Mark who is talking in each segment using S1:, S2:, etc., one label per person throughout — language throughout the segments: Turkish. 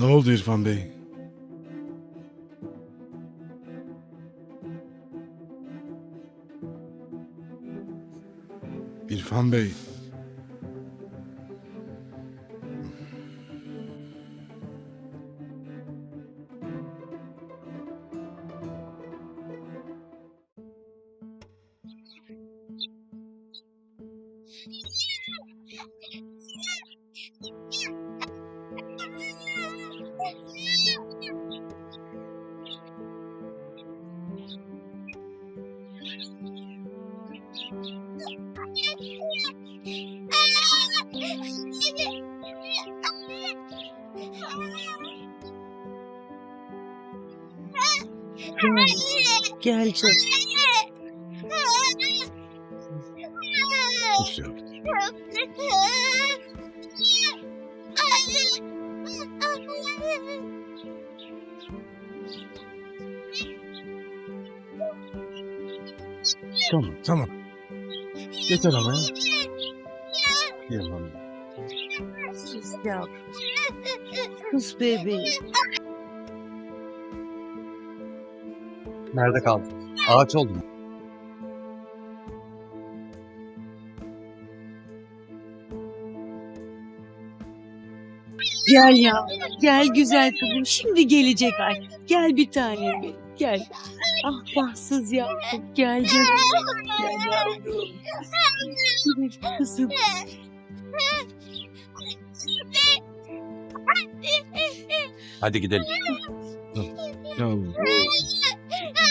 S1: Ne oldu İrfan Bey? İrfan Bey.
S2: Gel canım.
S1: Sus yavrum. Tamam tamam. Yeter ama. Yalan.
S2: Sus yavrum. Sus bebeğim.
S3: Nerede kaldın? Ağaç oldu mu?
S2: Gel ya. Gel güzel kızım. Şimdi gelecek ay. Gel bir tanem benim. Gel. Ah bahtsız yavrum. Gel canım. Gel yavrum. Kızım.
S3: Hadi gidelim.
S1: Yavrum.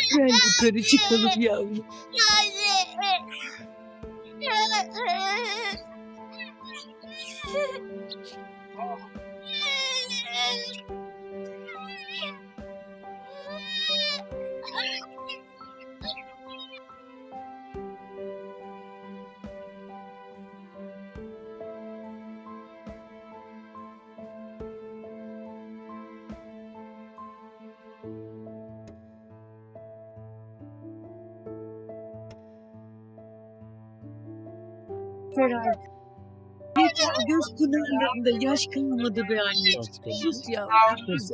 S2: Gel yukarı çıkalım yavrum. Yeter göz pınarlarında yaş kalmadı be anne. Sus ya. Sus.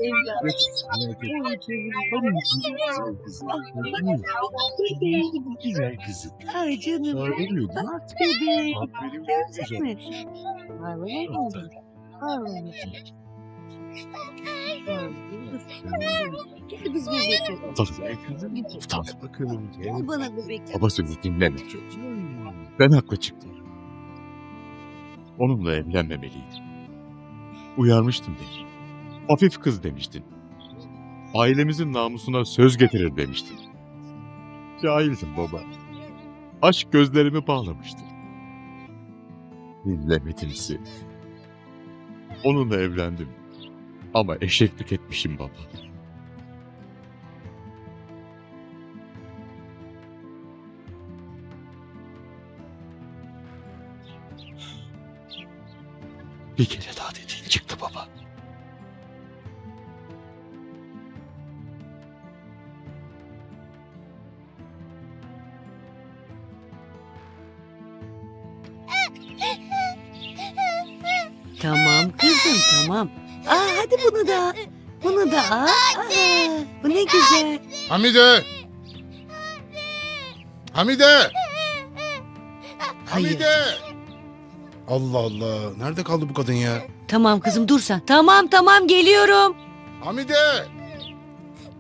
S2: Bebeğim.
S1: Güzel kızım.
S2: Ay canım.
S1: Ağlamıyordun.
S2: Bak bebeğim. Gördün mü? Oğlum. Ağlama. Gel biz.
S1: Güzel kızım. Utan bakalım.
S2: Gel bana bebek.
S1: Babasını dinleme. Ben haklı çıktım. Onunla evlenmemeliydim. Uyarmıştım beni. Hafif kız demiştin. Ailemizin namusuna söz getirir demiştin. Cahildim baba. Aşk gözlerimi bağlamıştı. Dinlemedim seni. Onunla evlendim. Ama eşeklik etmişim baba. Bir kere daha dediğin çıktı baba.
S2: Tamam kızım tamam. Aa hadi bunu da. Bunu da al. Aa, bu ne güzel.
S1: Hamide! Hamide!
S2: Hayır.
S1: Hamide! Allah Allah. Nerede kaldı bu kadın ya?
S2: Tamam kızım dur sen. Tamam tamam geliyorum.
S1: Hamide!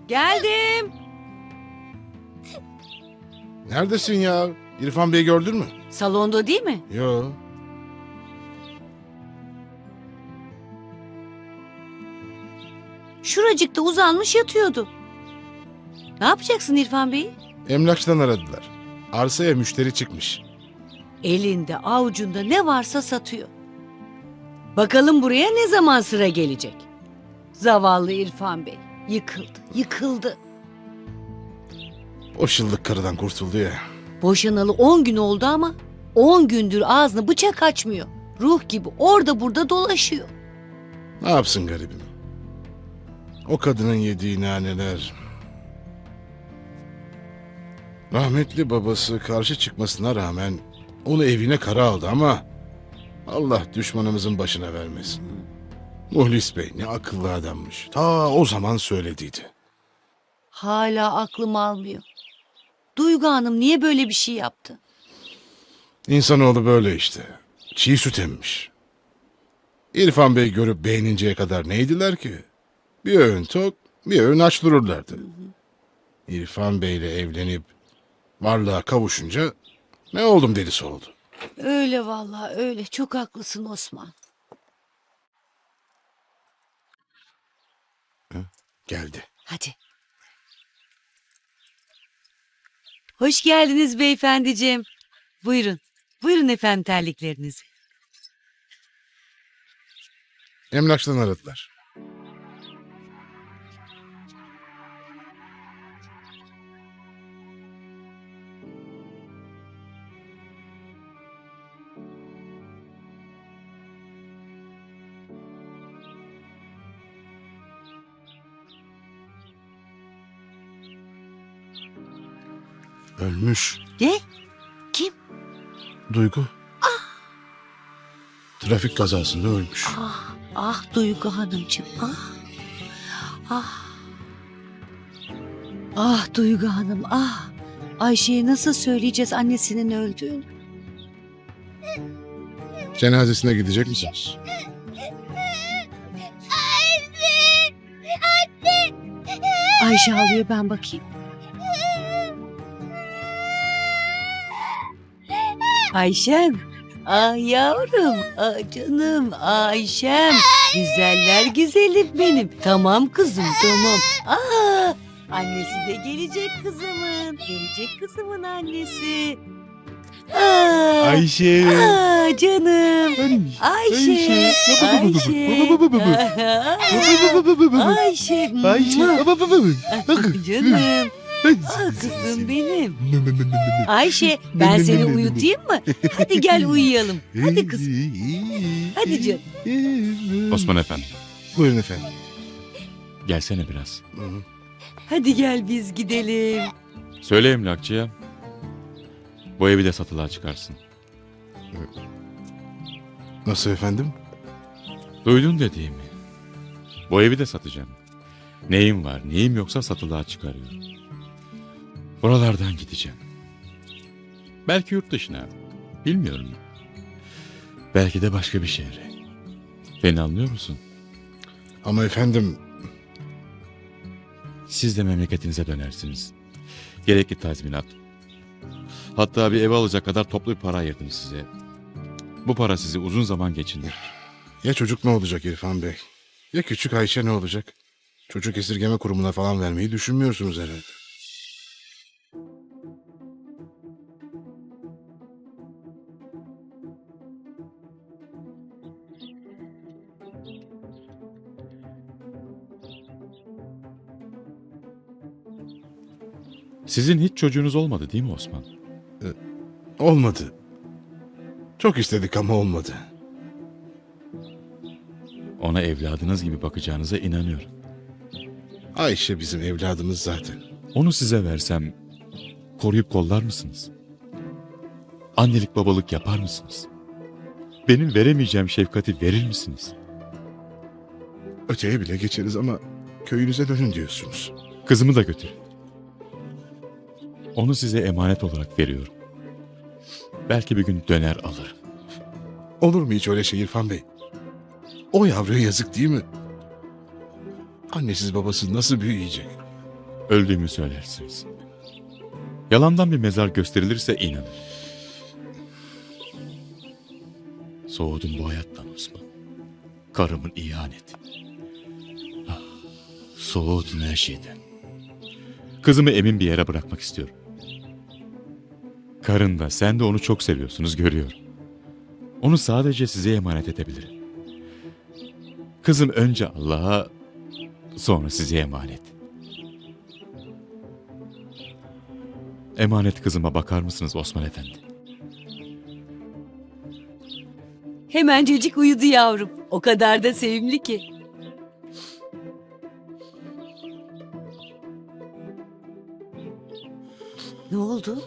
S2: Geldim.
S1: Neredesin ya? İrfan Bey'i gördün mü?
S2: Salonda değil mi?
S1: Yo.
S2: Şuracıkta uzanmış yatıyordu. Ne yapacaksın İrfan Bey?
S1: Emlakçıdan aradılar. Arsaya müşteri çıkmış.
S2: Elinde avucunda ne varsa satıyor. Bakalım buraya ne zaman sıra gelecek? Zavallı İrfan Bey yıkıldı, yıkıldı.
S1: O şıllık karıdan kurtuldu ya.
S2: Boşanalı 10 gün oldu ama 10 gündür ağzını bıçak açmıyor. Ruh gibi orada burada dolaşıyor.
S1: Ne yapsın garibim? O kadının yediği naneler. Rahmetli babası karşı çıkmasına rağmen onu evine kara aldı ama Allah düşmanımızın başına vermesin. Muhlis Bey ne akıllı adammış. Ta o zaman söylediydi.
S2: Hala aklım almıyor. Duygu Hanım niye böyle bir şey yaptı?
S1: İnsanoğlu böyle işte. Çiğ süt emmiş. İrfan Bey görüp beğeninceye kadar neydiler ki? Bir öğün tok, bir öğün aç dururlardı. İrfan Bey'le evlenip varlığa kavuşunca ne oldum delisi oldu.
S2: Öyle vallahi öyle. Çok haklısın Osman.
S1: Geldi.
S2: Hadi. Hoş geldiniz beyefendiciğim. Buyurun. Buyurun efendim terliklerinizi.
S1: Emlakçıdan aradılar. Ölmüş.
S2: Ne? Kim?
S1: Duygu. Trafik kazasında ölmüş.
S2: Ah, ah Duygu Hanımcığım. Ah. Ah. Ah Duygu Hanım ah. Ayşe'ye nasıl söyleyeceğiz annesinin öldüğünü?
S1: Cenazesine gidecek misiniz?
S2: Ayşe ağlıyor ben bakayım. Ayşem. Ah yavrum, ah canım, Ayşem. Güzeller güzelim benim. Tamam kızım, tamam. Ah, annesi de gelecek kızımın. Gelecek kızımın annesi. Ah,
S1: Ayşe.
S2: ah canım. Ayşe. Ayşe. Ayşe. Ayşe. Canım. Ah kızım benim. Ayşe ben seni uyutayım mı? Hadi gel uyuyalım. Hadi kızım. Hadi canım.
S4: Osman Efendi,
S1: Buyurun efendim.
S4: gelsene biraz.
S1: Hı hı.
S2: Hadi gel biz gidelim.
S4: Söyle emlakçıya. Bu evi de satılığa çıkarsın.
S1: Nasıl efendim?
S4: Duydun dediğimi. Bu evi de satacağım. Neyim var, neyim yoksa satılığa çıkarıyorum. Buralardan gideceğim. Belki yurt dışına. Bilmiyorum. Belki de başka bir şehre. Beni anlıyor musun?
S1: Ama efendim
S4: Siz de memleketinize dönersiniz. Gerekli tazminat. Hatta bir ev alacak kadar toplu bir para ayırdım size. Bu para sizi uzun zaman geçindir.
S1: ya çocuk ne olacak İrfan Bey? Ya küçük Ayşe ne olacak? Çocuk esirgeme kurumuna falan vermeyi düşünmüyorsunuz herhalde.
S4: Sizin hiç çocuğunuz olmadı değil mi Osman?
S1: Olmadı. Çok istedik ama olmadı.
S4: Ona evladınız gibi bakacağınıza inanıyorum.
S1: Ayşe bizim evladımız zaten.
S4: Onu size versem koruyup kollar mısınız? Annelik babalık yapar mısınız? Benim veremeyeceğim şefkati verir misiniz?
S1: Öteye bile geçeriz ama köyünüze dönün diyorsunuz.
S4: Kızımı da götür. Onu size emanet olarak veriyorum. Belki bir gün döner alır.
S1: Olur mu hiç öyle şey İrfan Bey? O yavruya yazık değil mi? Annesiz babası nasıl büyüyecek?
S4: Öldüğümü söylersiniz. Yalandan bir mezar gösterilirse inanın. Soğudum bu hayattan Osman. Karımın ihaneti. Ah, soğudum her şeyden. Kızımı emin bir yere bırakmak istiyorum. Karın da sen de onu çok seviyorsunuz görüyorum. Onu sadece size emanet edebilirim. Kızım önce Allah'a sonra size emanet. Emanet kızıma bakar mısınız Osman Efendi?
S2: Hemencecik uyudu yavrum. O kadar da sevimli ki. Ne oldu?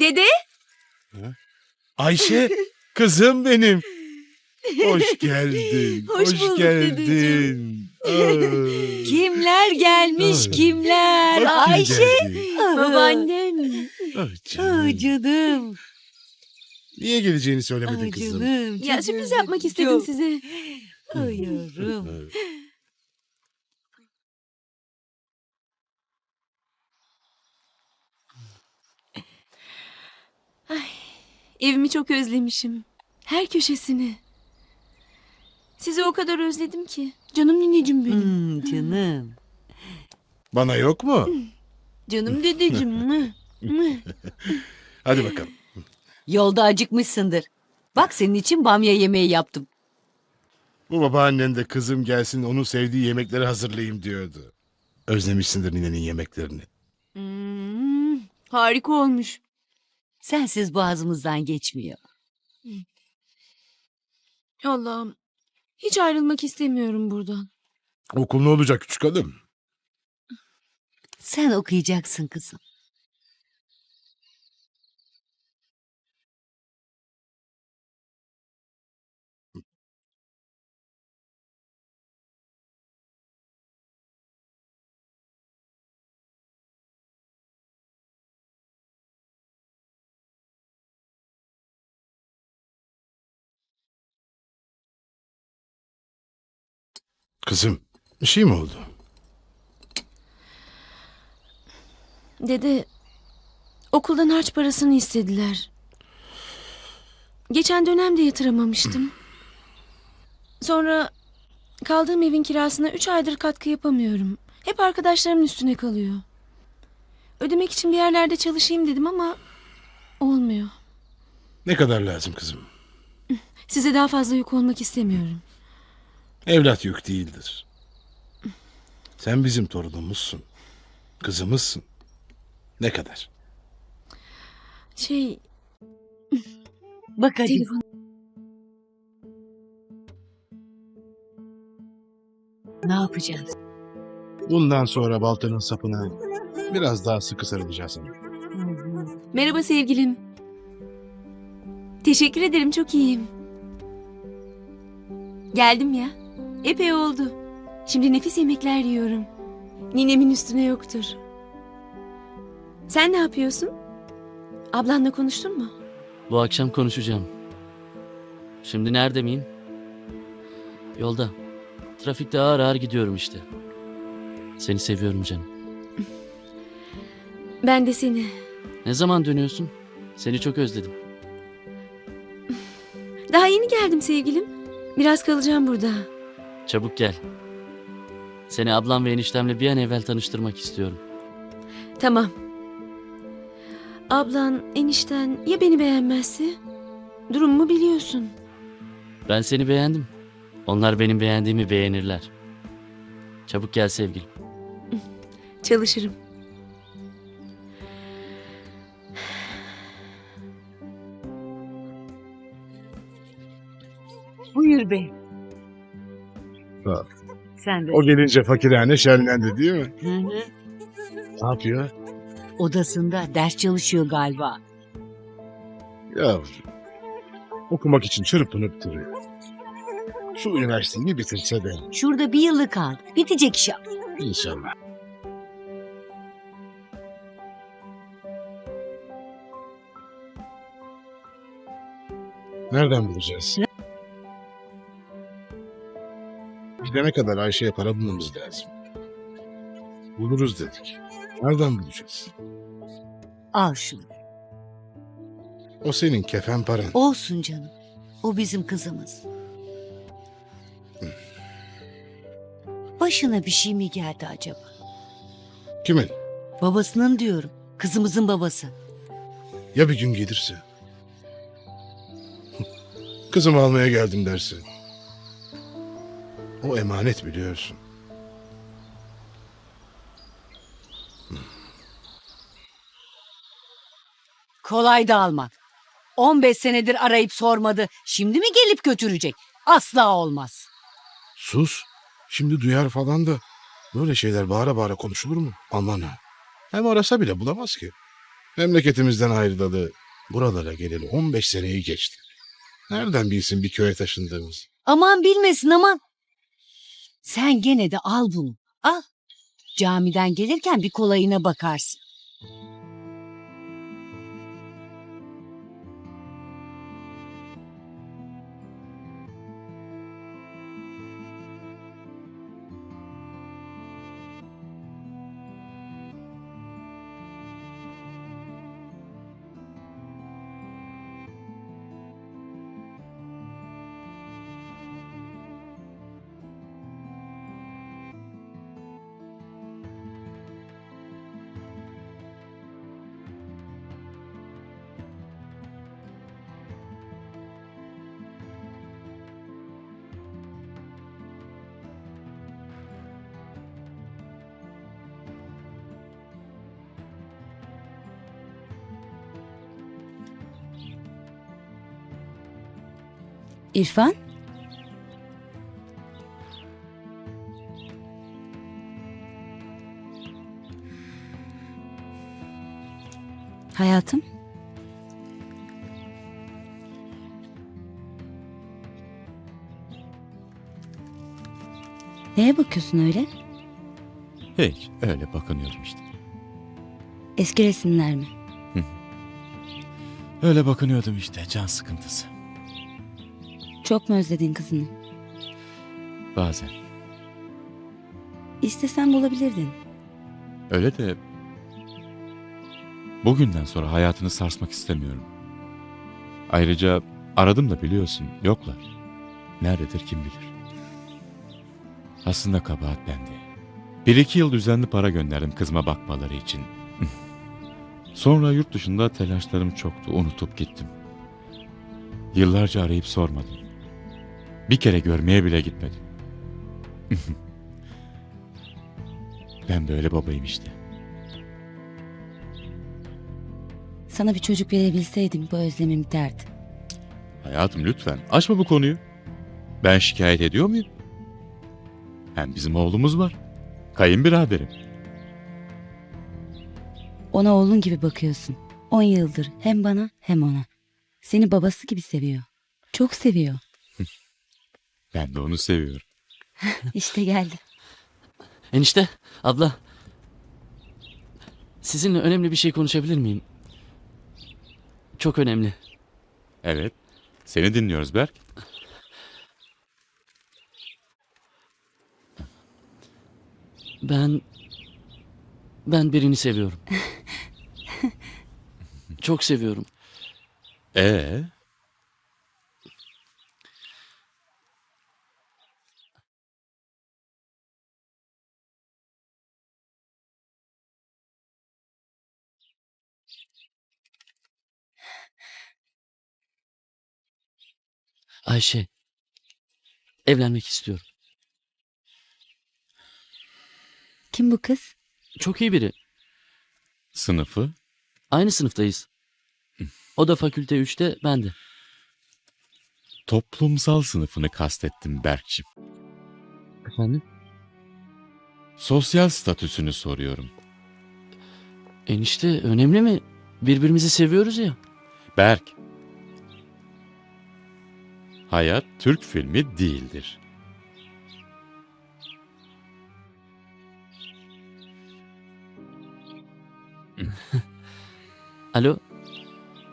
S5: Dede?
S1: Ayşe, kızım benim. Hoş geldin.
S5: Hoş bulduk
S1: geldin. Aa.
S2: Kimler gelmiş
S1: Ay.
S2: kimler?
S1: Bak kim
S2: Ayşe.
S1: geldi.
S5: Babaannem.
S1: Canım.
S2: canım.
S1: Niye geleceğini söylemedin
S2: Ah
S1: kızım.
S2: canım.
S5: Ya sürpriz yapmak istedim size.
S2: Ay yavrum.
S5: Evimi çok özlemişim. Her köşesini. Sizi o kadar özledim ki. Canım nineciğim benim.
S2: Hmm, canım.
S1: Bana yok mu?
S5: Canım dedeciğim. mı? Mı?
S1: Hadi bakalım.
S2: Yolda acıkmışsındır. Bak senin için bamya yemeği yaptım.
S1: Bu babaannen de kızım gelsin onun sevdiği yemekleri hazırlayayım diyordu. Özlemişsindir ninenin yemeklerini.
S5: Hmm, harika olmuş.
S2: Sensiz boğazımızdan geçmiyor.
S5: Allah'ım. Hiç ayrılmak istemiyorum buradan.
S1: Okul ne olacak küçük hanım?
S2: Sen okuyacaksın kızım.
S1: Kızım bir şey mi oldu?
S5: Dede, okuldan harç parasını istediler. Geçen dönemde yatıramamıştım. Sonra kaldığım evin kirasına üç aydır katkı yapamıyorum. Hep arkadaşlarımın üstüne kalıyor. Ödemek için bir yerlerde çalışayım dedim ama olmuyor.
S1: Ne kadar lazım kızım?
S5: Size daha fazla yük olmak istemiyorum.
S1: Evlat yük değildir. Sen bizim torunumuzsun. Kızımızsın. Ne kadar?
S5: Şey,
S2: Bak hadi.
S5: telefon
S2: Ne yapacağız?
S1: Bundan sonra baltanın sapına biraz daha sıkı sarılacağız.
S5: Merhaba sevgilim. Teşekkür ederim çok iyiyim. Geldim ya. Epey oldu. Şimdi nefis yemekler yiyorum. Ninemin üstüne yoktur. Sen ne yapıyorsun? Ablanla konuştun mu?
S6: Bu akşam konuşacağım. Şimdi nerede miyim? Yolda. Trafikte ağır ağır gidiyorum işte. Seni seviyorum canım.
S5: Ben de seni.
S6: Ne zaman dönüyorsun? Seni çok özledim.
S5: Daha yeni geldim sevgilim. Biraz kalacağım burada.
S6: Çabuk gel. Seni ablam ve eniştemle bir an evvel tanıştırmak istiyorum.
S5: Tamam. Ablan, enişten ya beni beğenmezse? Durumumu biliyorsun.
S6: Ben seni beğendim. Onlar benim beğendiğimi beğenirler. Çabuk gel sevgilim.
S5: Çalışırım.
S2: Buyur bey.
S1: Sağ ol.
S2: Sen de.
S1: O gelince fakirhane şenlendi değil mi?
S2: Hı hı.
S1: Ne yapıyor?
S2: Odasında ders çalışıyor galiba.
S1: Ya okumak için çırpınıp duruyor. Şu üniversiteyi bir bitirse de
S2: Şurada bir yıllık kaldı. Bitecek iş.
S1: inşallah. Nereden bulacağız? Gidene kadar Ayşe'ye para bulmamız lazım. Buluruz dedik. Nereden bulacağız?
S2: Al şunu.
S1: O senin kefen paran.
S2: Olsun canım. O bizim kızımız. Başına bir şey mi geldi acaba?
S1: Kimin?
S2: Babasının diyorum. Kızımızın babası.
S1: Ya bir gün gelirse? Kızımı almaya geldim dersin. O emanet biliyorsun.
S2: Kolay da almak. 15 senedir arayıp sormadı. Şimdi mi gelip götürecek? Asla olmaz.
S1: Sus. Şimdi duyar falan da. Böyle şeyler bağıra bağıra konuşulur mu? Aman ha. Hem arasa bile bulamaz ki. Memleketimizden ayrılalı buralara geleli 15 seneyi geçti. Nereden bilsin bir köye taşındığımız?
S2: Aman bilmesin aman. Sen gene de al bunu. Al. Camiden gelirken bir kolayına bakarsın.
S7: İrfan? Hayatım? Neye bakıyorsun öyle?
S4: Hiç öyle bakınıyorum işte.
S7: Eski resimler mi?
S4: Öyle bakınıyordum işte can sıkıntısı.
S7: Çok mu özledin kızını?
S4: Bazen.
S7: İstesen bulabilirdin.
S4: Öyle de bugünden sonra hayatını sarsmak istemiyorum. Ayrıca aradım da biliyorsun yoklar. Nerededir kim bilir. Aslında kabahat bende. Bir iki yıl düzenli para gönderdim kızıma bakmaları için. Sonra yurt dışında telaşlarım çoktu unutup gittim. Yıllarca arayıp sormadım. Bir kere görmeye bile gitmedim. ben böyle babayım işte.
S7: Sana bir çocuk verebilseydim bu özlemim biterdi.
S4: Hayatım lütfen açma bu konuyu. Ben şikayet ediyor muyum? Hem bizim oğlumuz var. Kayınbiraderim.
S7: Ona oğlun gibi bakıyorsun. On yıldır hem bana hem ona. Seni babası gibi seviyor. Çok seviyor.
S4: Ben de onu seviyorum.
S7: İşte geldi.
S6: Enişte, abla. Sizinle önemli bir şey konuşabilir miyim? Çok önemli.
S4: Evet. Seni dinliyoruz Berk.
S6: Ben... Ben birini seviyorum. Çok seviyorum.
S4: Ee,
S6: Ayşe. Evlenmek istiyorum.
S7: Kim bu kız?
S6: Çok iyi biri.
S4: sınıfı
S6: Aynı sınıftayız. O da fakülte 3'te, ben de.
S4: toplumsal sınıfını kastettim Berk'cim.
S6: Efendim?
S4: Sosyal statüsünü soruyorum.
S6: Enişte önemli mi? Birbirimizi seviyoruz ya.
S4: Berk. Hayat Türk filmi değildir.
S6: Alo.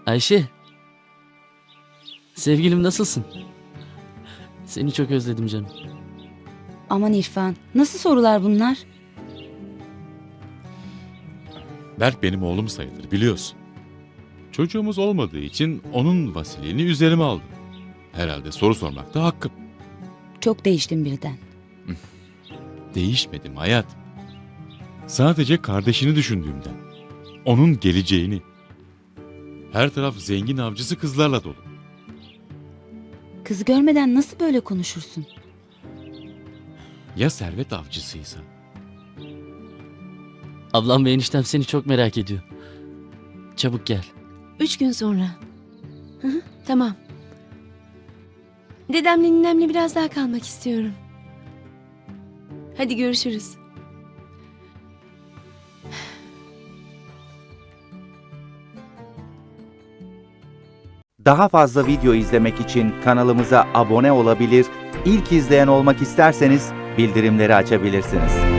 S6: Ayşe. Sevgilim nasılsın? Seni çok özledim canım.
S7: Aman İrfan. Nasıl sorular bunlar?
S4: Berk benim oğlum sayılır biliyorsun. Çocuğumuz olmadığı için onun vasiliğini üzerime aldım. Herhalde soru sormak da hakkım.
S7: Çok değiştin birden.
S4: Değişmedim hayat. Sadece kardeşini düşündüğümden. Onun geleceğini. Her taraf zengin avcısı kızlarla dolu.
S7: Kızı görmeden nasıl böyle konuşursun?
S4: Ya servet avcısıysa?
S6: Ablam ve eniştem seni çok merak ediyor. Çabuk gel.
S5: Üç gün sonra. Hı hı, tamam. Dedemle ninemle biraz daha kalmak istiyorum. Hadi görüşürüz.
S8: Daha fazla video izlemek için kanalımıza abone olabilir, ilk izleyen olmak isterseniz bildirimleri açabilirsiniz.